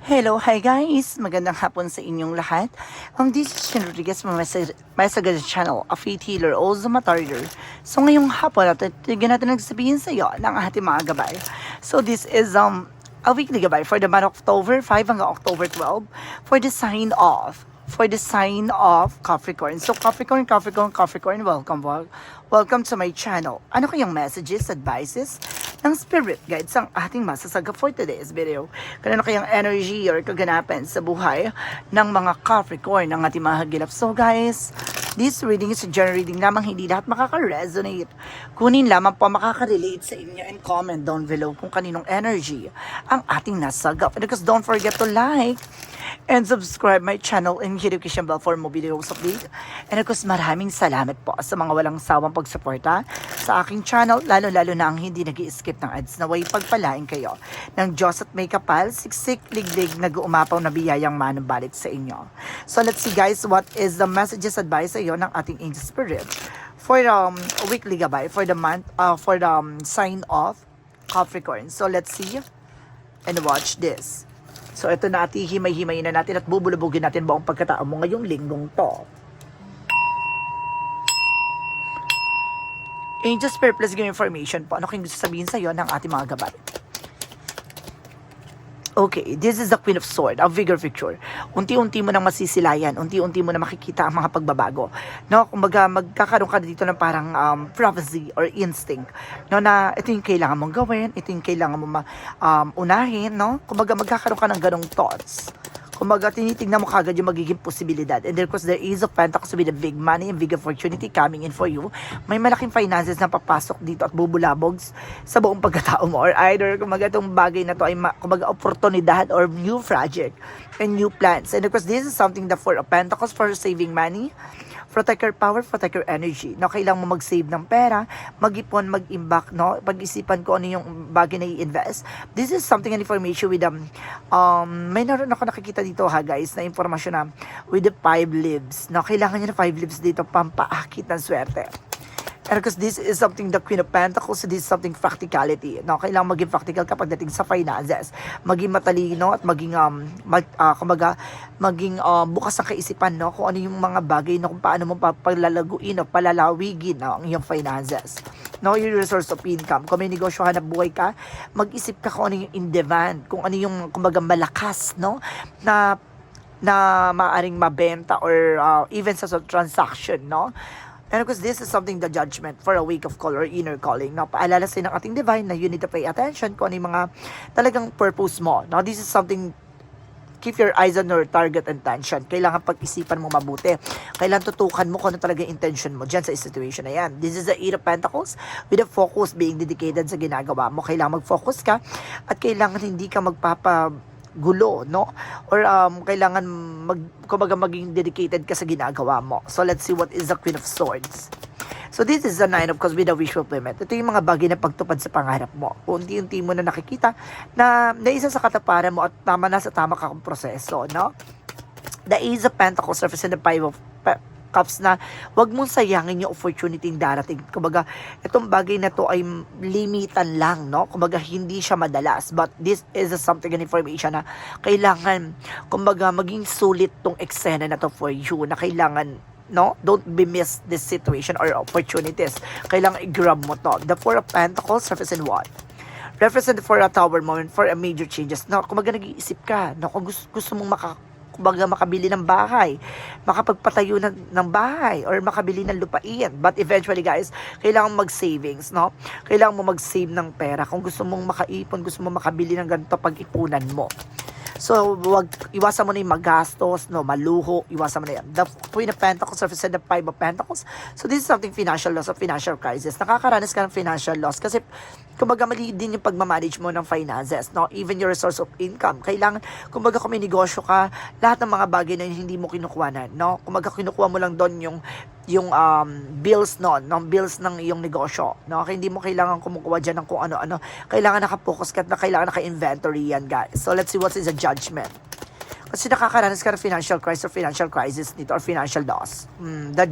Hello, hi guys! Magandang hapon sa inyong lahat. Ang this is Shin Rodriguez from Masaga Channel, a faith healer, also matarder. So ngayong hapon natin, tignan natin nagsabihin sa iyo ng ating mga gabay. So this is um a weekly gabay for the month of October 5 hanggang October 12 for the sign of for the sign of Capricorn. So Capricorn, Capricorn, Capricorn, welcome, wel- welcome to my channel. Ano kayang messages, advices ng spirit guides ang ating masasaga for today's video? Kano na kayang energy or kaganapan sa buhay ng mga Capricorn ng ating mga hagilap. So guys, this reading is a general reading lamang hindi lahat makaka-resonate. Kunin lamang po makaka-relate sa inyo and comment down below kung kaninong energy ang ating nasagap. Because don't forget to like, and subscribe my channel and hit notification bell for more videos update. And of course, maraming salamat po sa mga walang sawang pagsuporta sa aking channel, lalo-lalo na ang hindi nag skip ng ads na way pagpalain kayo ng Diyos at may kapal, siksik, liglig, nag-uumapaw na biyayang manumbalik sa inyo. So let's see guys, what is the messages advice sa iyo ng ating angel spirit for um, weekly gabay for the month, uh, for the um, sign of Capricorn. So let's see and watch this. So ito na ati himay-himay na natin at bubulubugin natin buong pagkatao mo ngayong linggong to. Angel Spirit plus give information po. Ano kayong gusto sabihin sa iyo ng ating mga gabay? Okay, this is the Queen of Sword, a vigor picture. Unti-unti mo nang masisilayan, unti-unti mo na makikita ang mga pagbabago. No, kumbaga magkakaroon ka dito ng parang um, prophecy or instinct. No, na ito yung kailangan mong gawin, ito yung kailangan mo ma, um, unahin, no? Kumbaga magkakaroon ka ng ganong thoughts. Kumbaga, tinitingnan mo kagad yung magiging posibilidad. And of course, there is a pentacles with a big money and big opportunity coming in for you. May malaking finances na papasok dito at bubulabog sa buong pagkatao mo. Or either, kumbaga, itong bagay na to ay, ma- kumbaga, oportunidad or new project and new plans. And of course, this is something that for a pentacles for saving money, protect your power, protect your energy. No, kailangan mo mag-save ng pera, mag-ipon, mag-imbak, no? Pag-isipan ko ano yung bagay na i-invest. This is something an information with um, um may naroon ako nakikita dito ha guys, na informasyon na with the five lives. No, kailangan niya ng five lives dito pampaakit ng swerte. Because this is something the Queen of Pentacles, this is something practicality. No, kailangan maging practical kapag dating sa finances. Maging matalino at maging um mag, ah, kumbaga maging um, bukas ang kaisipan no kung ano yung mga bagay no kung paano mo papalalaguin o palalawigin no, ang iyong finances. No, your resource of income. Kung may negosyo hanap buhay ka, mag-isip ka kung ano yung in demand, kung ano yung kumbaga malakas no na na maaring mabenta or uh, even sa transaction, no? And of course, this is something the judgment for a week of call or inner calling. No, paalala sa ng ating divine na you need to pay attention kung ano yung mga talagang purpose mo. No, this is something keep your eyes on your target and tension. Kailangan pag-isipan mo mabuti. Kailangan tutukan mo kung ano talaga yung intention mo dyan sa situation na yan. This is the Eight of Pentacles with a focus being dedicated sa ginagawa mo. Kailangan mag-focus ka at kailangan hindi ka magpapa gulo, no? Or um, kailangan mag, kumbaga maging dedicated ka sa ginagawa mo. So let's see what is the Queen of Swords. So this is the nine of course with a wish fulfillment. Ito yung mga bagay na pagtupad sa pangarap mo. Unti-unti mo na nakikita na naisa sa kataparan mo at tama na sa tama kang proseso, no? The Ace of Pentacles represent the Five of Cups na wag mong sayangin yung opportunity darating. Kumbaga, itong bagay na to ay limitan lang, no? Kumbaga, hindi siya madalas. But this is a something an information na kailangan, kumbaga, maging sulit tong eksena na to for you, na kailangan no? Don't be miss this situation or opportunities. Kailangan i-grab mo to. The Four of Pentacles represent what? Represent for a tower moment for a major changes. No, kumaga nag-iisip ka, no, kung gusto, gusto mong maka, kumbaga makabili ng bahay, makapagpatayo ng, ng bahay, or makabili ng lupain. But eventually guys, kailangan mag-savings, no? Kailangan mo mag-save ng pera. Kung gusto mong makaipon, gusto mong makabili ng ganito, pag-ipunan mo. So, wag, iwasan mo na yung magastos, no, maluho, iwasan mo na yan. The Queen of Pentacles represent the Five of Pentacles. So, this is something financial loss or financial crisis. Nakakaranas ka ng financial loss kasi kumbaga mali din yung pagmamanage mo ng finances, no? Even your resource of income. Kailangan, kumbaga kung may negosyo ka, lahat ng mga bagay na hindi mo kinukuhanan, no? Kumbaga kinukuha mo lang doon yung yung um, bills noon, ng bills ng iyong negosyo. No? Kaya hindi mo kailangan kumukuha dyan ng kung ano-ano. Kailangan nakapokus ka at na kailangan naka-inventory yan, guys. So, let's see what is the judgment. Kasi nakakaranas ka ng financial crisis or financial crisis nito or financial loss. Mm, the,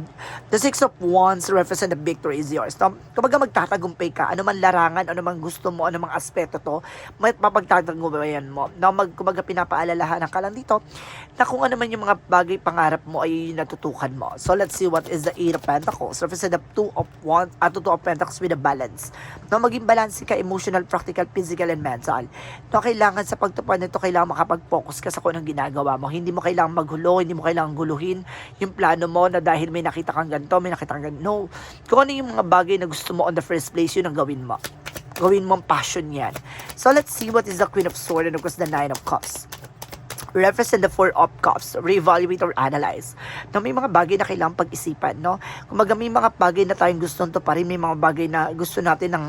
the Six of Wands represent the victory is yours. No? Kapag magtatagumpay ka, ano man larangan, ano man gusto mo, ano aspeto to, mapagtatagumpayan mo. No? Mag, kumbaga pinapaalalahanan ka lang dito na kung ano man yung mga bagay pangarap mo ay natutukan mo. So let's see what is the Eight of Pentacles. Represent the Two of Wands, at Two of Pentacles with a balance. No, maging balance ka emotional, practical, physical, and mental. No, kailangan sa pagtupad nito, kailangan makapag-focus ka sa kung anong ginagawa mo. Hindi mo kailangan maghulo, hindi mo kailangan guluhin yung plano mo na dahil may nakita kang ganito, may nakita kang ganito. No. Kung ano yung mga bagay na gusto mo on the first place, yun ang gawin mo. Gawin mo ang passion yan. So let's see what is the Queen of Swords and of course the Nine of Cups represent the four of cups, reevaluate or analyze. No, may mga bagay na kailangang pag-isipan, no? Kumaga may mga bagay na tayong gustong to pa rin, may mga bagay na gusto natin ng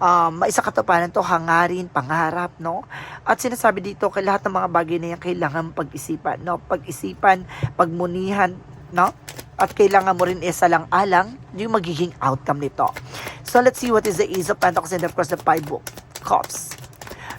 um, maisa katuparan to, hangarin, pangarap, no? At sinasabi dito, kay lahat ng mga bagay na yan, kailangan pag-isipan, no? Pag-isipan, pagmunihan, no? At kailangan mo rin isa lang alang yung magiging outcome nito. So let's see what is the Ace of Pentacles and of course the Five of Cups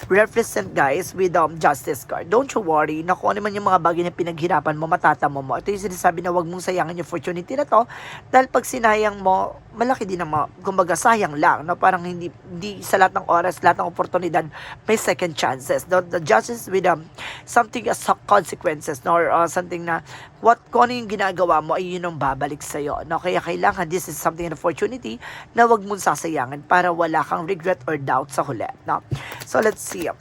represent guys with um, justice card. Don't you worry na kung ano man yung mga bagay na pinaghirapan mo, matatamo mo. Ito yung sinasabi na wag mong sayangin yung opportunity na to dahil pag sinayang mo, malaki din naman, kumbaga sayang lang, no? parang hindi, hindi sa lahat ng oras, lahat ng oportunidad, may second chances. No? The justice with um, something as consequences, no? or uh, something na what, kung ano yung ginagawa mo ay yun ang babalik sa'yo. No? Kaya kailangan, this is something an opportunity na wag mong sasayangin para wala kang regret or doubt sa huli. No? So let's see.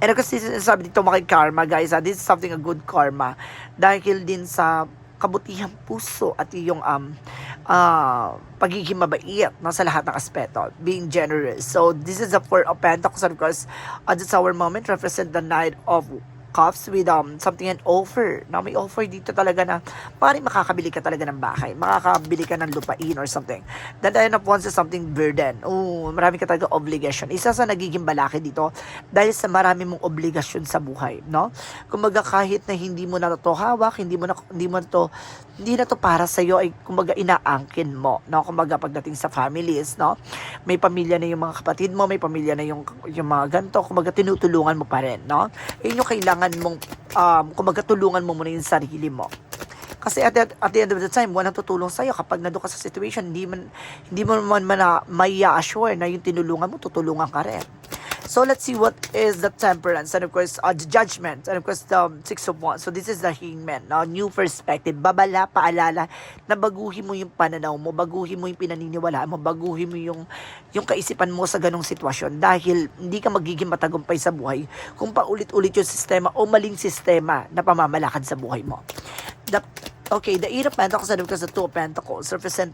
And kasi sinasabi dito mga karma guys, ah, this is something a good karma dahil din sa kabutihang puso at iyong um ah pagiging mabait no, sa lahat ng aspeto, being generous. So this is the four of pentacles and of course at this our moment represent the knight of cups with um something an offer. Na may offer dito talaga na maaaring makakabili ka talaga ng bahay, makakabili ka ng lupain or something. The nine of wands is something burden. Oh, marami ka talaga obligation. Isa sa nagiging balaki dito dahil sa marami mong obligasyon sa buhay, no? Kumbaga kahit na hindi mo na to hawak, hindi mo na hindi mo na to hindi na to para sa iyo ay kumbaga inaangkin mo, no? Kumbaga pagdating sa families, no? May pamilya na yung mga kapatid mo, may pamilya na yung yung mga ganto, kumbaga tinutulungan mo pa rin, no? Yun yung kailangan mong um, kumbaga tulungan mo muna yung sarili mo. Kasi at, the- at the end of the time, walang tutulong sa'yo kapag nandun ka sa situation, hindi, man, hindi mo man, man na, may assure na yung tinulungan mo, tutulungan ka rin. So let's see what is the temperance and of course uh, the judgment and of course the um, six of wands. So this is the hangman, no? new perspective. Babala, paalala na baguhin mo yung pananaw mo, baguhin mo yung pinaniniwalaan mo, baguhin mo yung yung kaisipan mo sa ganong sitwasyon dahil hindi ka magiging matagumpay sa buhay kung paulit-ulit yung sistema o maling sistema na pamamalakad sa buhay mo. The, okay, the Eight of Pentacles and of course the Two of Pentacles represent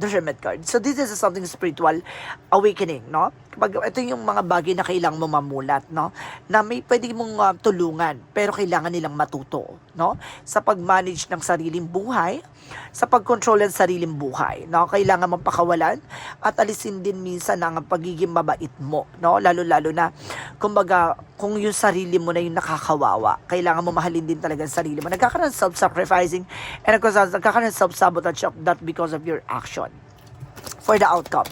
Hermit card. So this is something spiritual awakening, no? Kapag ito yung mga bagay na kailangan mo mamulat, no? Na may pwede mong uh, tulungan, pero kailangan nilang matuto, no? Sa pag-manage ng sariling buhay, sa pag-control ng sariling buhay, no? Kailangan mong pakawalan at alisin din minsan ang pagiging mabait mo, no? Lalo-lalo na, kumbaga, kung yung sarili mo na yung nakakawawa, kailangan mo mahalin din talaga ang sarili mo. Nagkakaroon ng self-sacrificing and nagkakaroon self-sabotage of that because of your action for the outcome.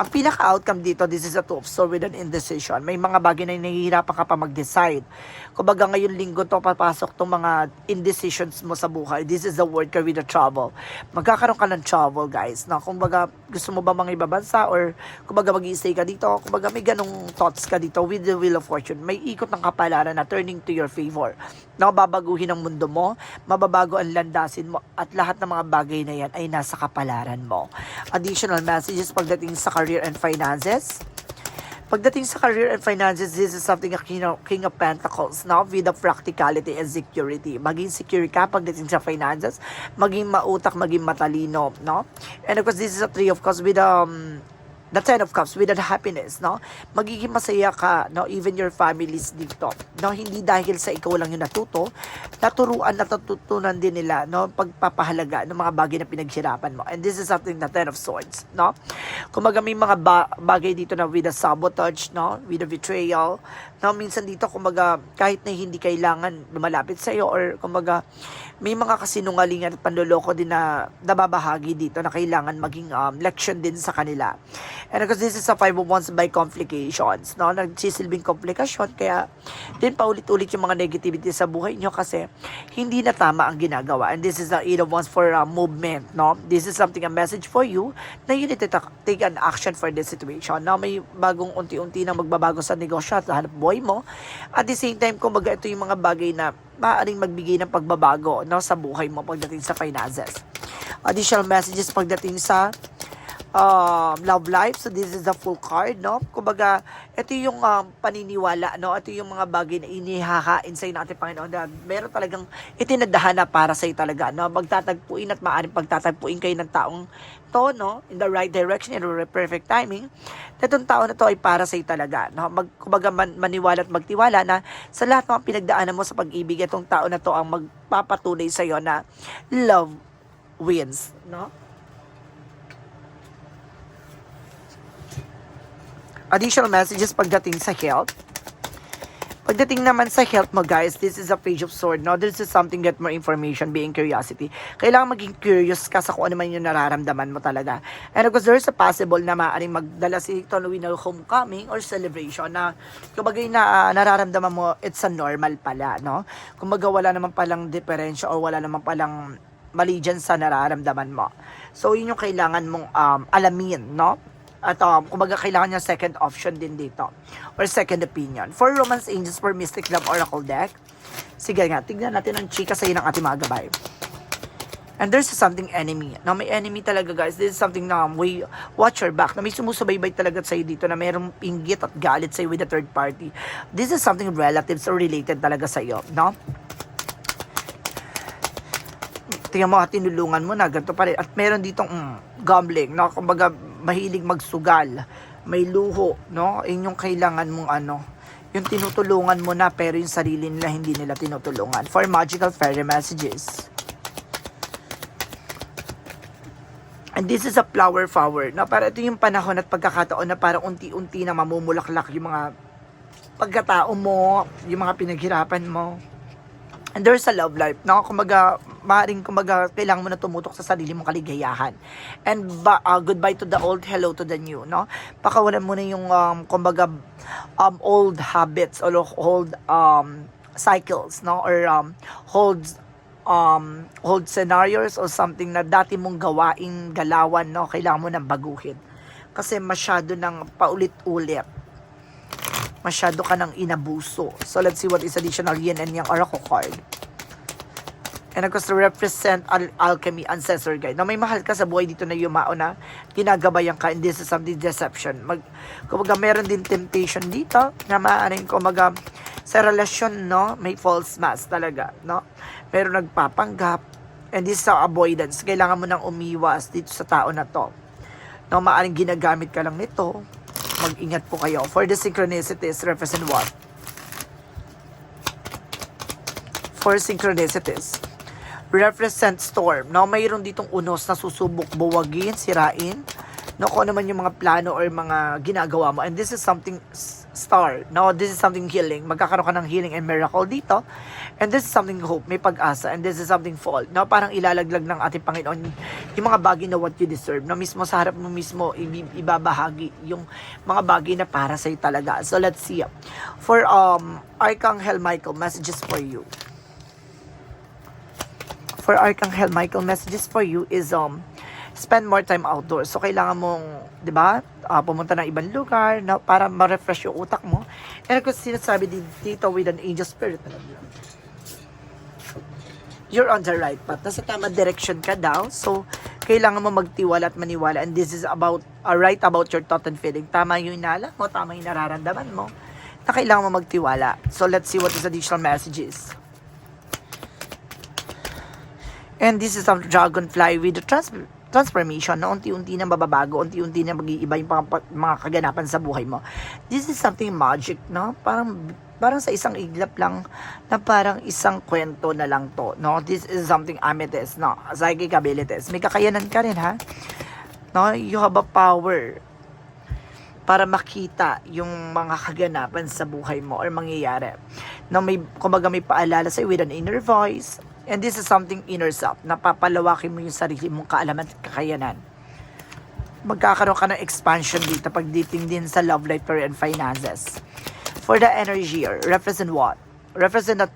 Ang pinaka-outcome dito, this is a two of swords with an indecision. May mga bagay na nahihirapan ka pa mag-decide. Kumbaga ngayon linggo to, papasok tong mga indecisions mo sa buhay. This is the word card with the travel. Magkakaroon ka ng travel, guys. Na kumbaga, gusto mo ba mga ibabansa or kumbaga mag stay ka dito. Kumbaga may ganong thoughts ka dito with the wheel of fortune. May ikot ng kapalaran na turning to your favor. Na babaguhin ang mundo mo, mababago ang landasin mo, at lahat ng mga bagay na yan ay nasa kapalaran mo. Additional messages pagdating sa career and finances. Pagdating sa career and finances, this is something a king of, king of pentacles, no? With the practicality and security. Maging secure ka pagdating sa finances, maging mautak, maging matalino, no? And of course, this is a three of cups with um, the ten of cups with the happiness, no? Magiging masaya ka, no? Even your families dito, no? Hindi dahil sa ikaw lang yung natuto, naturuan, natututunan din nila, no? Pagpapahalaga ng mga bagay na pinaghirapan mo. And this is something na ten of swords, no? Kumaga may mga ba- bagay dito na with a sabotage, no? With a betrayal, no? Minsan dito, kumaga, kahit na hindi kailangan lumalapit sa iyo or kumaga, may mga kasinungalingan at panloloko din na nababahagi dito na kailangan maging um, leksyon din sa kanila. And because this is a 5 of Wands by complications, no? Nagsisilbing komplikasyon, kaya din paulit-ulit yung mga negativity sa buhay nyo kasi hindi na tama ang ginagawa. And this is the 8 of Wands for uh, movement, no? This is something, a message for you na you need to ta- take an action for this situation. No? May bagong unti-unti na magbabago sa negosyo at hanap buhay mo. At the same time, kumbaga ito yung mga bagay na maaaring magbigay ng pagbabago no, sa buhay mo pagdating sa finances. Additional messages pagdating sa um, love life. So this is the full card, no? Kumbaga, ito yung um, paniniwala, no? Ito yung mga bagay na inihahain sa ng ating Panginoon na meron talagang itinadhana para sa talaga, no? Magtatagpuin at maaaring pagtatagpuin kayo ng taong to, no? In the right direction, in the perfect timing. Na itong tao na to ay para sa talaga, no? Mag, kumbaga man, maniwala at magtiwala na sa lahat ng pinagdaanan mo sa pag-ibig, itong tao na to ang magpapatunay sa iyo na love wins, no? Additional messages pagdating sa health. Pagdating naman sa health mo guys, this is a page of sword. No, this is something get more information, being curiosity. Kailangan maging curious ka sa kung ano man yung nararamdaman mo talaga. And of course, there's a possible na maaaring magdala si Tonawin ng homecoming or celebration na kumbaga na uh, nararamdaman mo, it's a normal pala, no? Kumbaga wala naman palang diferensya or wala naman palang mali dyan sa nararamdaman mo. So, yun yung kailangan mong um, alamin, no? At um, kumbaga kailangan niya second option din dito. Or second opinion. For Romance Angels for Mystic Love Oracle deck, sige nga, tignan natin ang chika sa'yo ng ating mga gabay. And there's something enemy. Na may enemy talaga guys. This is something na um, way, watch your back. Na may sumusubaybay talaga sa'yo dito na mayroong pinggit at galit sa'yo with a third party. This is something relatives or related talaga sa'yo. No? tingnan mo, at tinulungan mo na, ganito pa rin. At meron ditong mm, gambling, no? Kumbaga, mahilig magsugal, may luho, no? Yun yung kailangan mong ano, yung tinutulungan mo na, pero yung sarili nila, hindi nila tinutulungan. For magical fairy messages. And this is a flower flower, no? Para ito yung panahon at pagkakataon na parang unti-unti na mamumulaklak yung mga pagkatao mo, yung mga pinaghirapan mo. And there's a love life, no? Kumaga, maaaring kumaga, kailangan mo na tumutok sa sarili mong kaligayahan. And ba, uh, goodbye to the old, hello to the new, no? Pakawalan mo na yung, um, kumbaga, um, old habits or old um, cycles, no? Or um, old, um, old scenarios or something na dati mong gawain, galawan, no? Kailangan mo nang baguhin. Kasi masyado ng paulit-ulit masyado ka ng inabuso. So, let's see what is additional yin and yang oracle card. And of course, to represent al alchemy, ancestor guide. Na may mahal ka sa buhay dito na yumao na ginagabayan ka and this is something deception. Mag, kumbaga, meron din temptation dito na maaaring kumaga sa relasyon, no, may false mask talaga, no? Meron nagpapanggap and this is avoidance. Kailangan mo nang umiwas dito sa tao na to. No, maaaring ginagamit ka lang nito mag-ingat po kayo. For the synchronicities, represent what? For synchronicities, represent storm. No, mayroon ditong unos na susubok buwagin, sirain. No, kung ano man yung mga plano or mga ginagawa mo. And this is something star. No, this is something healing. Magkakaroon ka ng healing and miracle dito. And this is something hope, may pag-asa. And this is something fall. No, parang ilalaglag ng ating Panginoon yung mga bagay na what you deserve. No, mismo sa harap mo mismo, ibabahagi yung mga bagay na para sa'yo talaga. So, let's see. For um, Archangel Michael, messages for you. For Archangel Michael, messages for you is um, spend more time outdoors. So, kailangan mong, di ba, uh, pumunta ng ibang lugar na, para ma-refresh yung utak mo. And kung sinasabi din dito with an angel spirit, you're on the right path. Nasa tama direction ka daw. So, kailangan mo magtiwala at maniwala. And this is about, uh, right about your thought and feeling. Tama yung inala mo, tama yung nararamdaman mo. Na kailangan mo magtiwala. So, let's see what is additional messages. And this is a dragonfly with the transfer transformation na unti-unti na mababago, unti-unti na mag-iiba yung mga, kaganapan sa buhay mo. This is something magic, no? Parang parang sa isang iglap lang na parang isang kwento na lang to, no? This is something amethyst, no? Psychic abilities. May kakayanan ka rin, ha? No? You have a power para makita yung mga kaganapan sa buhay mo or mangyayari. No, may, kumbaga may paalala sa'yo with an inner voice, And this is something inner self. Napapalawakin mo yung sarili mong kaalaman at kakayanan. magkakaroon ka ng expansion dito pagdating din sa love life career and finances. For the energy, represent what? Represent that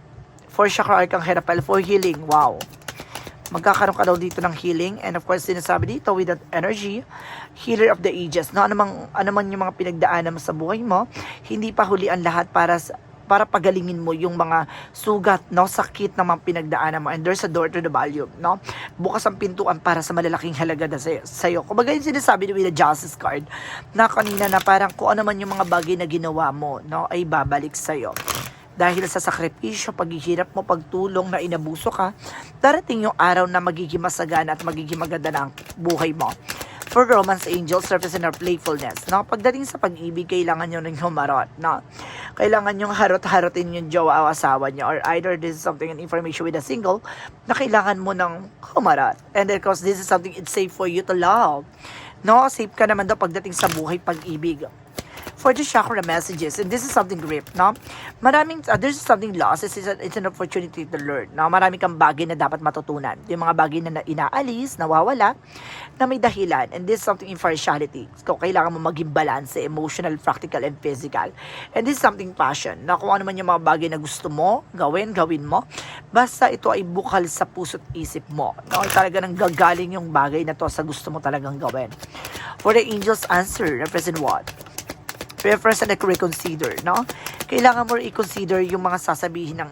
for chakra arcang Herapel for healing. Wow. Magkakaroon ka daw dito ng healing and of course sinasabi dito with that energy, healer of the ages. No, ano mang, ano man yung mga pinagdaanan mo sa buhay mo, hindi pa huli ang lahat para sa para pagalingin mo yung mga sugat, no, sakit na mga pinagdaanan mo. And there's a door to the value, no? Bukas ang pintuan para sa malalaking halaga na sa'yo. sa'yo. Kumbaga yung sinasabi ni the Justice card na kanina na parang kung ano man yung mga bagay na ginawa mo, no, ay babalik sa'yo. Dahil sa sakripisyo, paghihirap mo, pagtulong na inabuso ka, darating yung araw na magiging masagana at magiging maganda na buhay mo. For romance angels, represent our playfulness. No? Pagdating sa pag-ibig, kailangan nyo rin humarot. No? Kailangan yung harot-harotin yung jowa o asawa nyo. Or either this is something an information with a single na kailangan mo ng humarot. And then, because this is something it's safe for you to love. No? Safe ka naman daw pagdating sa buhay pag-ibig for the chakra messages, and this is something great, no? Maraming, uh, there's something lost, it's, an, it's an opportunity to learn, no? Marami kang bagay na dapat matutunan. Yung mga bagay na, na inaalis, nawawala, na may dahilan, and this is something impartiality. So, kailangan mo maging balance, emotional, practical, and physical. And this is something passion, na kung ano man yung mga bagay na gusto mo, gawin, gawin mo, basta ito ay bukal sa puso't isip mo. No? Talaga nang gagaling yung bagay na to sa gusto mo talagang gawin. For the angel's answer, represent what? Reference na reconsider, no? Kailangan mo i-consider yung mga sasabihin ng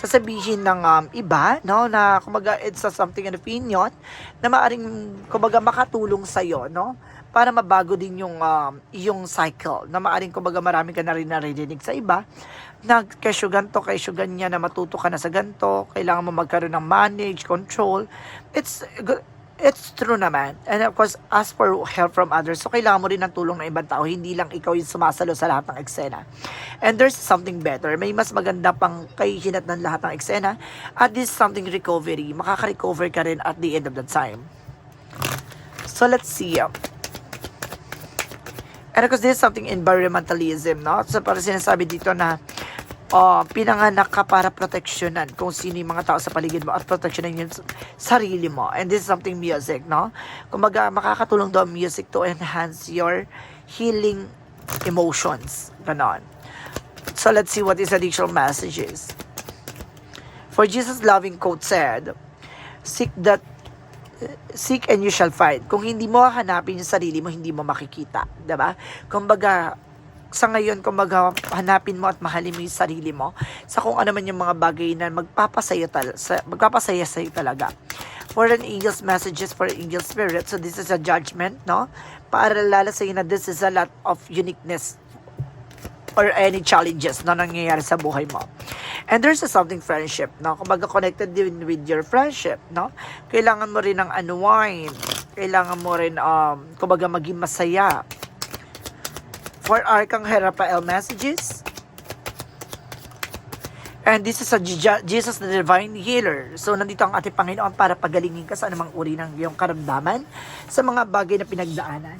sasabihin ng um, iba, no, na kumaga it's a something an opinion na maaring kumaga makatulong sa iyo, no? Para mabago din yung um, yung cycle na maaring kumaga marami ka na rin naririnig sa iba na kesyo ganto, kesyo ganyan na matuto ka na sa ganto, kailangan mo magkaroon ng manage, control. It's It's true naman. And of course, ask for help from others. So, kailangan mo rin ng tulong ng ibang tao. Hindi lang ikaw yung sumasalo sa lahat ng eksena. And there's something better. May mas maganda pang kahihinat ng lahat ng eksena. At this is something recovery. Makaka-recover ka rin at the end of the time. So, let's see. And of course, this is something environmentalism, no? So, para sinasabi dito na uh, pinanganak ka para proteksyonan kung sino yung mga tao sa paligid mo at proteksyonan yung sarili mo. And this is something music, no? Kumbaga, makakatulong daw music to enhance your healing emotions. Ganon. So, let's see what is additional messages. For Jesus' loving quote said, Seek that seek and you shall find. Kung hindi mo hanapin yung sarili mo, hindi mo makikita. ba? Kumbaga, sa ngayon, kumbaga, hanapin mo at mahalin mo yung sarili mo sa kung ano man yung mga bagay na magpapasaya, tal sa, magpapasaya sa'yo talaga. For an angel's messages for angel spirit, so this is a judgment, no? Para lala sa'yo na this is a lot of uniqueness or any challenges na nangyayari sa buhay mo. And there's a something friendship, no? Kumbaga connected din with your friendship, no? Kailangan mo rin ng unwind. Kailangan mo rin, um, kumbaga maging masaya. For Arcangel Raphael messages. And this is a Je- Jesus the Divine Healer. So, nandito ang ating Panginoon para pagalingin ka sa anumang uri ng iyong karamdaman sa mga bagay na pinagdaanan.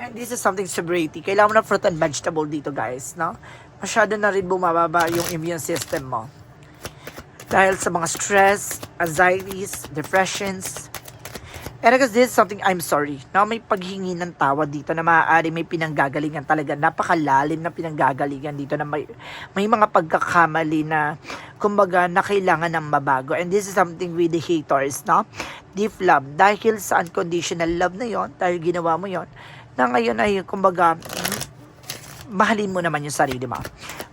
And this is something sobriety. Kailangan mo ng fruit and vegetable dito, guys, no? Masyado na rin bumababa yung immune system mo. Dahil sa mga stress, anxieties, depressions. And because this is something I'm sorry. No, may paghingi ng tawad dito na maaari may pinanggagalingan talaga. Napakalalim na pinanggagalingan dito na may, may mga pagkakamali na kumbaga na kailangan ng mabago. And this is something with the haters, no? Deep love. Dahil sa unconditional love na yon dahil ginawa mo yon na ngayon ay kumbaga mahalin mo naman yung sarili mo.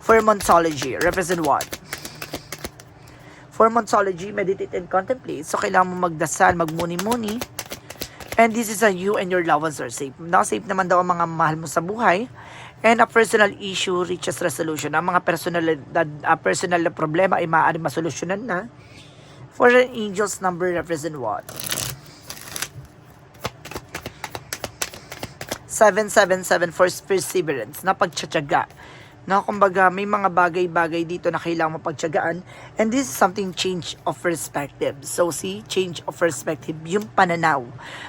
For Monsology, represent what? For Monsology, meditate and contemplate. So, kailangan mo magdasal, magmuni-muni. And this is a you and your loved ones are safe. Na safe naman daw ang mga mahal mo sa buhay. And a personal issue reaches resolution. Ang mga personal, uh, personal na problema ay maaari masolusyonan na. For an angel's number represent what? 777 for perseverance, na pagtsatsaga. Na kumbaga may mga bagay-bagay dito na kailangan mo pagtsagaan and this is something change of perspective. So see, change of perspective, yung pananaw.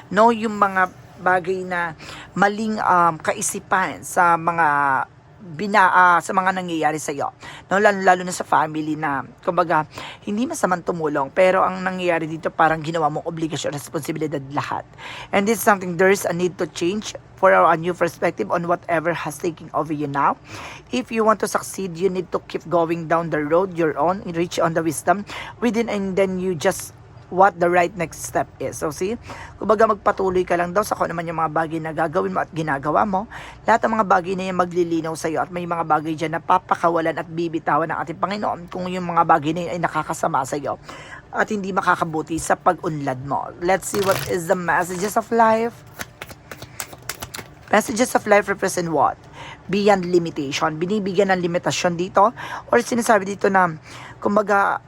No, yung mga bagay na maling um, kaisipan sa mga bina, ah, sa mga nangyayari sa iyo. No, lalo, lalo na sa family na, kumbaga, hindi masamang tumulong, pero ang nangyayari dito parang ginawa mong obligasyon, responsibilidad lahat. And this is something there's a need to change for a new perspective on whatever has taken over you now. If you want to succeed, you need to keep going down the road you're on, reach on the wisdom within, and then you just what the right next step is. So see, kumbaga magpatuloy ka lang daw sa kung ano man yung mga bagay na gagawin mo at ginagawa mo. Lahat ng mga bagay na yan maglilinaw sa iyo at may mga bagay dyan na papakawalan at bibitawan ng ating Panginoon kung yung mga bagay na yan ay nakakasama sa iyo at hindi makakabuti sa pag-unlad mo. Let's see what is the messages of life. Messages of life represent what? Beyond limitation. Binibigyan ng limitasyon dito or sinasabi dito na kumbaga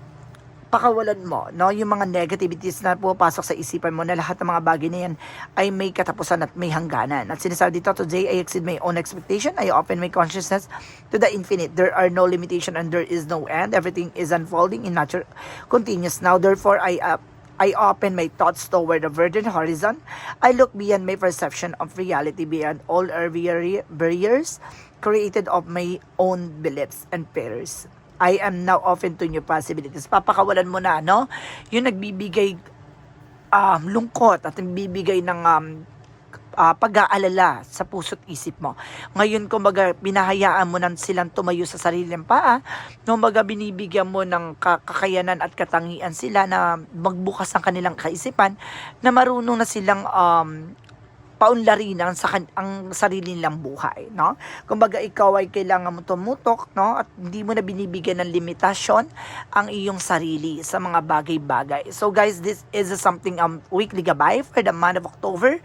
pakawalan mo, no? Yung mga negativities na pupasok sa isipan mo na lahat ng mga bagay na yan ay may katapusan at may hangganan. At sinasabi dito, today I exceed my own expectation. I open my consciousness to the infinite. There are no limitation and there is no end. Everything is unfolding in nature continuous. Now, therefore, I uh, I open my thoughts toward the verdant horizon. I look beyond my perception of reality, beyond all barri- barriers created of my own beliefs and fears. I am now open to new possibilities. Papakawalan mo na, no? Yung nagbibigay um, lungkot at nagbibigay ng um, ah, pag-aalala sa puso't isip mo. Ngayon, kumbaga, binahayaan mo na silang tumayo sa sariling paa, kumbaga, binibigyan mo ng ka- kakayanan at katangian sila na magbukas ang kanilang kaisipan, na marunong na silang um, paunlarin ang, sa kan- ang sarili nilang buhay, no? Kumbaga ikaw ay kailangan mo tumutok, no? At hindi mo na binibigyan ng limitasyon ang iyong sarili sa mga bagay-bagay. So guys, this is something um weekly gabay for the month of October.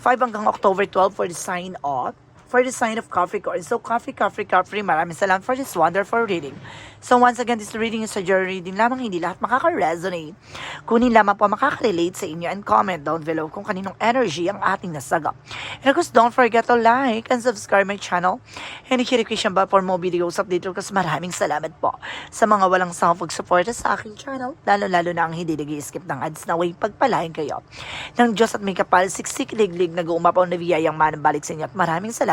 5 hanggang October 12 for the sign of for the sign of Capricorn. So, Coffee, Coffee, Coffee, maraming salamat for this wonderful reading. So, once again, this reading is a journey reading lamang, hindi lahat makaka-resonate. Kunin lamang po makaka-relate sa inyo and comment down below kung kaninong energy ang ating nasagap. And of course, don't forget to like and subscribe my channel and hit the bell for more videos update kasi maraming salamat po sa mga walang sawang pag-suporta sa aking channel, lalo-lalo na ang hindi nag-skip ng ads na way pagpalain kayo. Ng Diyos at may kapal, siksik, liglig, nag-uumapaw na biyayang manang balik sa inyo at maraming